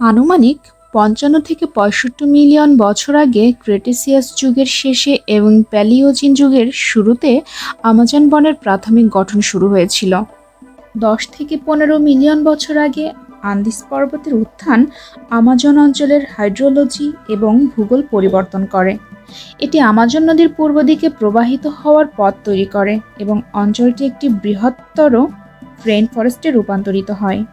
আনুমানিক পঞ্চান্ন থেকে পঁয়ষট্টি মিলিয়ন বছর আগে ক্রেটেসিয়াস যুগের শেষে এবং প্যালিওজিন যুগের শুরুতে আমাজন বনের প্রাথমিক গঠন শুরু হয়েছিল। দশ থেকে পনেরো মিলিয়ন বছর আগে আন্দিস পর্বতের উত্থান আমাজন অঞ্চলের হাইড্রোলজি এবং ভূগোল পরিবর্তন করে। এটি আমাজন নদীর পূর্ব দিকে প্রবাহিত হওয়ার পথ তৈরি করে এবং অঞ্চলটি একটি বৃহত্তর রেইন ফরেস্টে রূপান্তরিত হয়।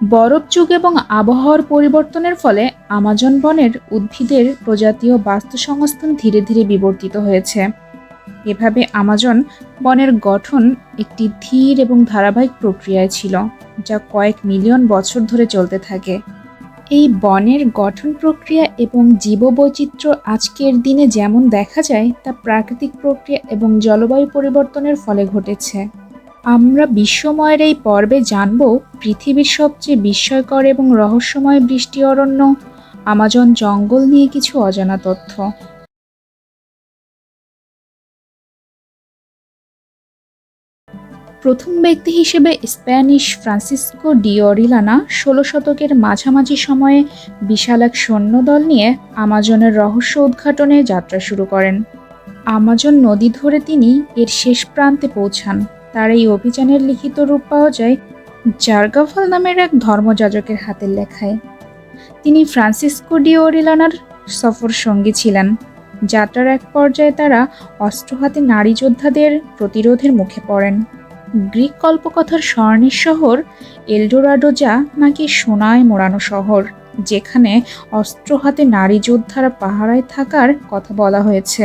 বরফ যুগ এবং আবহাওয়ার পরিবর্তনের ফলে আমাজন বনের উদ্ভিদের প্রজাতীয় ও বাস্তুসংস্থান ধীরে ধীরে বিবর্তিত হয়েছে। এভাবে আমাজন বনের গঠন একটি ধীর এবং ধারাবাহিক প্রক্রিয়ায় ছিল, যা কয়েক মিলিয়ন বছর ধরে চলতে থাকে। এই বনের গঠন প্রক্রিয়া এবং জীববৈচিত্র্য আজকের দিনে যেমন দেখা যায়, তা প্রাকৃতিক প্রক্রিয়া এবং জলবায়ু পরিবর্তনের ফলে ঘটেছে। আমরা বিশ্বময়ের এই পর্বে জানব পৃথিবীর সবচেয়ে বিস্ময়কর এবং রহস্যময় বৃষ্টি অরণ্য, আমাজন জঙ্গল নিয়ে কিছু অজানা তথ্য। প্রথম ব্যক্তি হিসেবে স্প্যানিশ ফ্রান্সিসকো ডিওরিলানা ষোলো শতকের মাঝামাঝি সময়ে বিশাল এক সৈন্যদল নিয়ে আমাজনের রহস্য উদ্ঘাটনে যাত্রা শুরু করেন। আমাজন নদী ধরে তিনি এর শেষ প্রান্তে পৌঁছান। তার এই অভিযানের লিখিত রূপ পাওয়া যায় জার্গাফল নামের এক ধর্মযাজকের হাতের লেখায়। তিনি ফ্রান্সিসকো ডিওরিলানার সফর সঙ্গী ছিলেন, যাত্রার এক পর্যায়ে তারা অস্ত্র হাতে নারী যোদ্ধাদের প্রতিরোধের মুখে পড়েন। গ্রিক কল্পকথার স্বর্ণের শহর এলডোরাডো যা নাকি সোনায় মোড়ানো শহর, যেখানে অস্ত্র হাতে নারী যোদ্ধারা পাহারায় থাকার কথা বলা হয়েছে।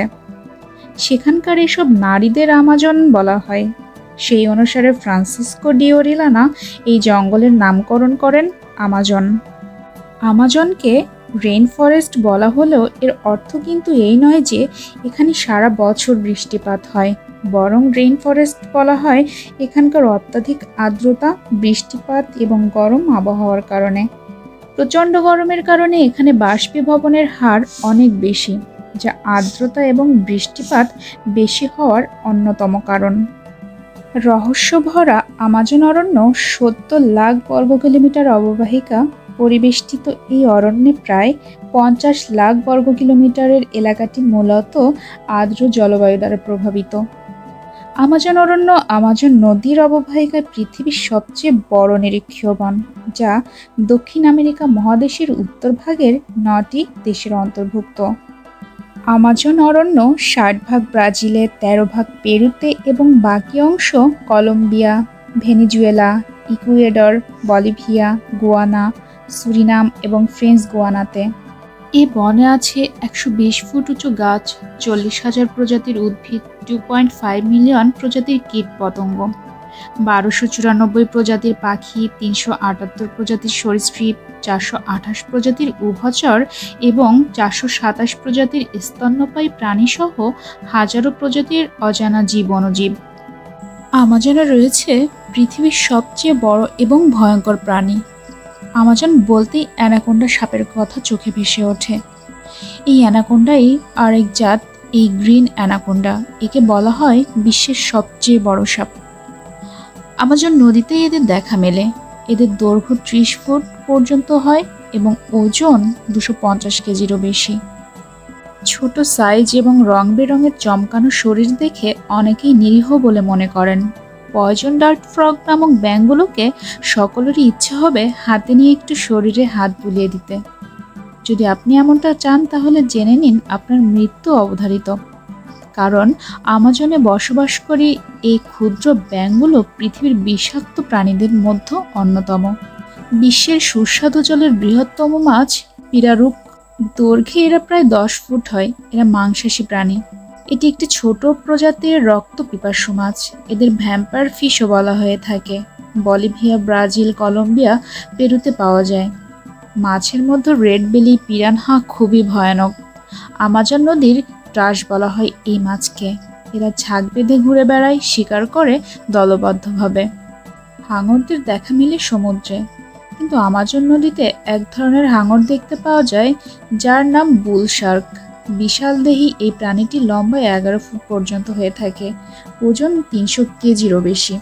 সেখানকার এসব নারীদের আমাজন বলা হয়। সেই অনুসারে ফ্রান্সিসকো ডিওরিলানা এই জঙ্গলের নামকরণ করেন আমাজন। আমাজনকে রেইন ফরেস্ট বলা হলেও এর অর্থ কিন্তু এই নয় যে এখানে সারা বছর বৃষ্টিপাত হয়। বরং রেইন ফরেস্ট বলা হয় এখানকার অত্যাধিক আর্দ্রতা, বৃষ্টিপাত এবং গরম আবহাওয়ার কারণে। প্রচণ্ড গরমের কারণে এখানে বাষ্পীভবনের হার অনেক বেশি, যা আর্দ্রতা এবং বৃষ্টিপাত বেশি হওয়ার অন্যতম কারণ। রহস্যভরা আমাজন অরণ্য সত্তর লাখ বর্গ কিলোমিটার অববাহিকা পরিবেষ্টিত এই অরণ্যে প্রায় পঞ্চাশ লাখ বর্গ কিলোমিটারের এলাকাটি মূলত আর্দ্র জলবায়ু দ্বারা প্রভাবিত। আমাজন অরণ্য আমাজন নদীর অববাহিকায় পৃথিবীর সবচেয়ে বড় নিরীক্ষীয় বন যা দক্ষিণ আমেরিকা মহাদেশের উত্তর ভাগের নটি দেশের অন্তর্ভুক্ত। আমাজন অরণ্য ষাট ভাগ ব্রাজিলে, তেরো ভাগ পেরুতে এবং বাকি অংশ Colombia, Venezuela, Ecuador, Bolivia, Guyana, Suriname এবং ফ্রেঞ্চ গুয়ানাতে। এ বনে আছে একশো বিশ ফুট উঁচু গাছ, চল্লিশ হাজার প্রজাতির উদ্ভিদ টু পয়েন্ট ফাইভ মিলিয়ন প্রজাতির কীট পতঙ্গ বারোশো চুরানব্বই প্রজাতির পাখি, তিনশো আটাত্তর প্রজাতির সরীসৃপ, চারশো আঠাশ প্রজাতির উভচর এবং চারশো সাতাশ প্রজাতির স্তন্যপায়ী প্রাণীসহ হাজারো প্রজাতির অজানা জীব অণুজীব। আমাজনে রয়েছে পৃথিবীর সবচেয়ে বড় এবং ভয়ঙ্কর প্রাণী। আমাজন বলতেই অ্যানাকোন্ডা সাপের কথা চোখে ভেসে ওঠে। এই অ্যানাকোন্ডাই আরেক জাত, এই গ্রিন অ্যানাকোন্ডা। একে বলা হয় বিশ্বের সবচেয়ে বড় সাপ। আমাজন নদীতেই এদের দেখা মেলে। এদের দৈর্ঘ্য ত্রিশ ফুট পর্যন্ত হয় এবং ওজন দুশো পঞ্চাশ কেজিরও বেশি। ছোট সাইজ এবং রং বেরঙের চমকানো শরীর দেখে অনেকেই নিরীহ বলে মনে করেন। পয়জন ডার্ট ফ্রগ নামক ব্যাঙগুলোকে সকলেরই ইচ্ছে হবে হাতে নিয়ে একটু শরীরে হাত বুলিয়ে দিতে। যদি আপনি এমনটা চান তাহলে জেনে নিন আপনার মৃত্যু অবধারিত। কারণ আমাজনে বসবাসকারী এই ক্ষুদ্র ব্যাঙগুলো পৃথিবীর বিষাক্ত প্রাণীদের মধ্যে অন্যতম। বিশ্বের সুস্বাদু জলের বৃহত্তম মাছ পিরারুক। দৈর্ঘ্যে এরা প্রায় দশ ফুট হয়, এরা মাংসাশী প্রাণী। এটি একটি ছোট প্রজাতির রক্ত পিপাসু মাছ। এদের ভ্যাম্পায়ার ফিশও বলা হয়ে থাকে। বলিভিয়া, ব্রাজিল, কলম্বিয়া, পেরুতে পাওয়া যায়। মাছের মধ্যে রেড বেলি, পিরানহা খুবই ভয়ানক। আমাজন নদীর ট্রাস বলা হয় এই মাছকে। এরা ঝাঁক বেঁধে ঘুরে বেড়ায়, শিকার করে, দলবদ্ধভাবে। হাঙরদের দেখা মিলে সমুদ্রে। কিন্তু আমাজন নদীতে এক ধরনের হাঙর দেখতে পাওয়া যায়, যার নাম বুল শার্ক বিশাল দেহি এই প্রাণীটি লম্বা এগারো ফুট পর্যন্ত হয়ে থাকে, ওজন তিনশো কেজিরও বেশি।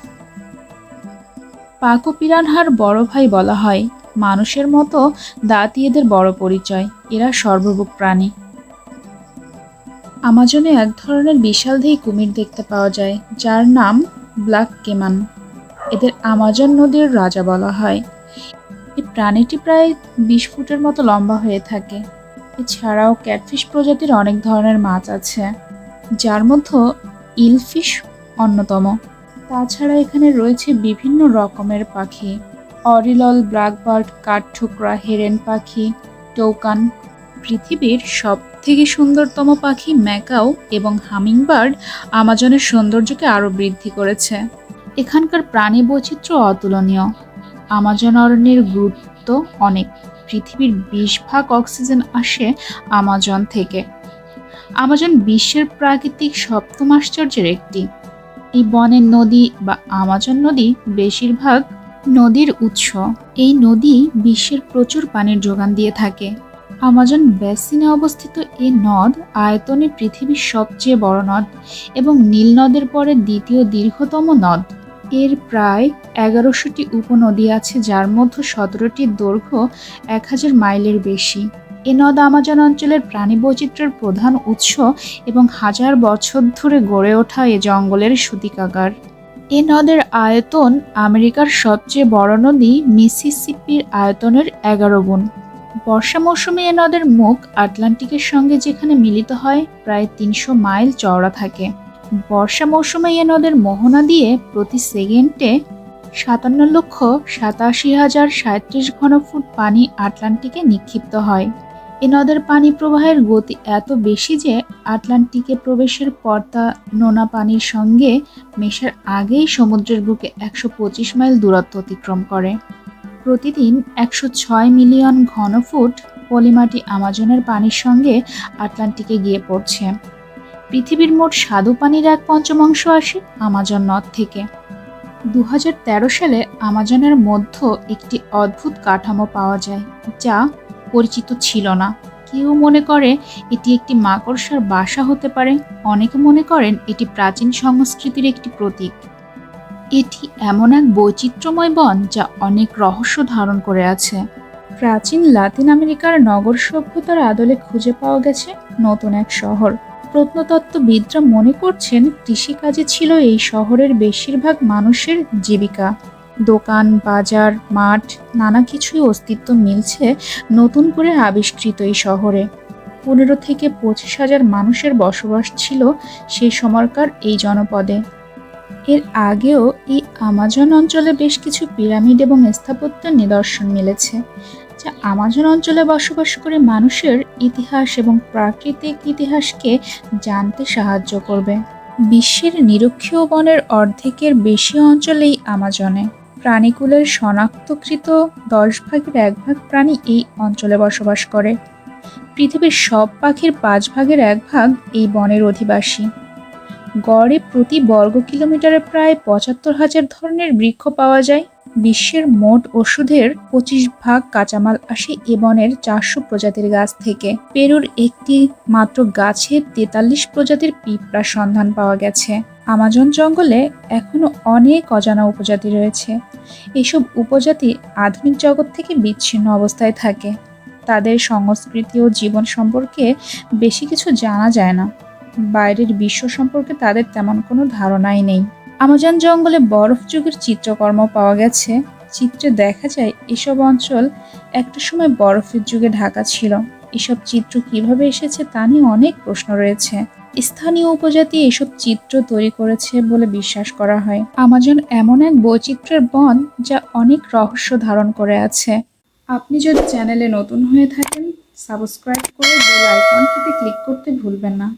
পাকো পিরানহার বড় ভাই বলা হয়। মানুষের মতো দাঁতই এদের বড় পরিচয়। এরা সর্বভুক প্রাণী। আমাজনে এক ধরনের বিশাল বিশালদেহী কুমির দেখতে পাওয়া যায়, যার নাম ব্ল্যাক কেমান। এদের আমাজন নদীর রাজা বলা হয়। এই প্রাণীটি প্রায় বিশ ফুটের মতো লম্বা হয়ে থাকে। এছাড়াও ক্যাটফিশ প্রজাতির অনেক ধরনের মাছ আছে, যার মধ্যে ইলফিশ অন্যতম। তাছাড়া এখানে রয়েছে বিভিন্ন রকমের পাখি, অরিলল, ব্ল্যাকবার্ড, কাঠঠোকরা, হেরেন পাখি, টৌকান পৃথিবীর সব থেকে সুন্দরতম পাখি ম্যাকাও এবং হামিংবার্ড আমাজনের সৌন্দর্যকে আরও বৃদ্ধি করেছে। এখানকার প্রাণী বৈচিত্র্য অতুলনীয়। আমাজন অরণ্যের গুরুত্ব অনেক। পৃথিবীর বিশ ভাগ অক্সিজেন আসে আমাজন থেকে। আমাজন বিশ্বের প্রাকৃতিক সপ্তম আশ্চর্যের একটি। এই বনের নদী বা আমাজন নদী বেশিরভাগ নদীর উৎস। এই নদী বিশ্বের প্রচুর পানির যোগান দিয়ে থাকে। আমাজন বেসিনে অবস্থিত এ নদ আয়তনে পৃথিবীর সবচেয়ে বড় নদ এবং নীল নদের পরে দ্বিতীয় দীর্ঘতম নদ। এর প্রায় এগারোশোটি উপনদী আছে, যার মধ্যে সতেরোটির দৈর্ঘ্য এক হাজার মাইলের বেশি। এ নদ আমাজন অঞ্চলের প্রাণী বৈচিত্র্যের প্রধান উৎস এবং হাজার বছর ধরে গড়ে ওঠা এ জঙ্গলের সূতিকাগার। এ নদের আয়তন আমেরিকার সবচেয়ে বড় নদী মিসিসিপির আয়তনের এগারো গুণ। বর্ষা মৌসুমে এ নদের মুখ আটলান্টিকের সঙ্গে যেখানে মিলিত হয়, প্রায় তিনশো মাইল চওড়া থাকে। বর্ষা মৌসুমে এ নদের মোহনা দিয়ে প্রতি সেকেন্ডে সাতান্ন লক্ষ সাতাশি হাজার সাঁত্রিশ ঘনফুট পানি আটলান্টিকে নিক্ষিপ্ত হয়। এ নদের পানি প্রবাহের গতি এত বেশি যে আটলান্টিকে প্রবেশের পর্দা, নোনা পানির সঙ্গে মেশার আগেই সমুদ্রের বুকে একশো পঁচিশ মাইল দূরত্ব অতিক্রম করে। প্রতিদিন একশো ছয় মিলিয়ন ঘনফুট পলিমাটি আমাজনের পানির সঙ্গে আটলান্টিকে গিয়ে পড়ছে। পৃথিবীর মোট স্বাদু পানির এক পঞ্চমাংশ আসে আমাজন নদ থেকে। দু হাজার তেরো সালে আমাজনের মধ্য একটি অদ্ভুত কাঠামো পাওয়া যায়, যা পরিচিত ছিল না। কেউ মনে করে এটি একটি মাকড়সার বাসা হতে পারে, অনেকে মনে করেন এটি প্রাচীন সংস্কৃতির একটি প্রতীক। এটি এমন এক বৈচিত্র্যময় বন যা অনেক রহস্য ধারণ করে আছে। প্রাচীন লাতিন আমেরিকার নগর সভ্যতার আদলে খুঁজে পাওয়া গেছে নতুন এক শহর। প্রত্নতত্ত্ববিদরা মনে করছেন কৃষিকাজে ছিল এই শহরের বেশিরভাগ মানুষের জীবিকা। দোকান, বাজার, মাঠ, নানা কিছুই অস্তিত্ব মিলছে নতুন করে আবিষ্কৃত এই শহরে। পনেরো থেকে পঁচিশ হাজার মানুষের বসবাস ছিল সেই সময়কার এই জনপদে। এর আগেও এই আমাজন অঞ্চলে বেশ কিছু পিরামিড এবং স্থাপত্যের নিদর্শন মিলেছে, যা আমাজন অঞ্চলে বসবাস করে মানুষের ইতিহাস এবং প্রাকৃতিক ইতিহাসকে জানতে সাহায্য করবে। বিশ্বের নিরক্ষীয় বনের অর্ধেকের বেশি অঞ্চলেই আমাজনে। প্রাণীকুলের শনাক্তকৃত দশ ভাগের এক ভাগ প্রাণী এই অঞ্চলে বসবাস করে। পৃথিবীর সব পাখির পাঁচ ভাগের এক ভাগ এই বনের অধিবাসী। গড়ে প্রতি বর্গ কিলোমিটারে প্রায় পঁচাত্তর হাজার ধরনের বৃক্ষ পাওয়া যায়। বিশ্বের মোট ওষুধের পঁচিশ ভাগ কাঁচামাল আসে এ বনের চারশো প্রজাতির গাছ থেকে। পেরুর একটি মাত্র গাছে তেতাল্লিশ প্রজাতির পিঁপড়ার সন্ধান পাওয়া গেছে। আমাজন জঙ্গলে এখনও অনেক অজানা উপজাতি রয়েছে। এসব উপজাতি আধুনিক জগৎ থেকে বিচ্ছিন্ন অবস্থায় থাকে। তাদের সংস্কৃতি ও জীবন সম্পর্কে বেশি কিছু জানা যায় না। বাইরের বিশ্ব সম্পর্কে তাদের তেমন কোনো ধারণাই নেই। আমাজন জঙ্গলে বরফ যুগের চিত্রকর্ম পাওয়া গেছে। চিত্রে দেখা যায়, এসব অঞ্চল একটা সময় বরফের যুগে ঢাকা ছিল। এসব চিত্র কীভাবে এসেছে তা নিয়ে অনেক প্রশ্ন রয়েছে। স্থানীয় উপজাতি এসব চিত্র তৈরি করেছে বলে বিশ্বাস করা হয়। আমাজন এমন এক বৈচিত্র্যের বন যা অনেক রহস্য ধারণ করে আছে। আপনি যদি চ্যানেলে নতুন হয়ে থাকেন, সাবস্ক্রাইব করে বেল আইকনটিতে ক্লিক করতে ভুলবেন না।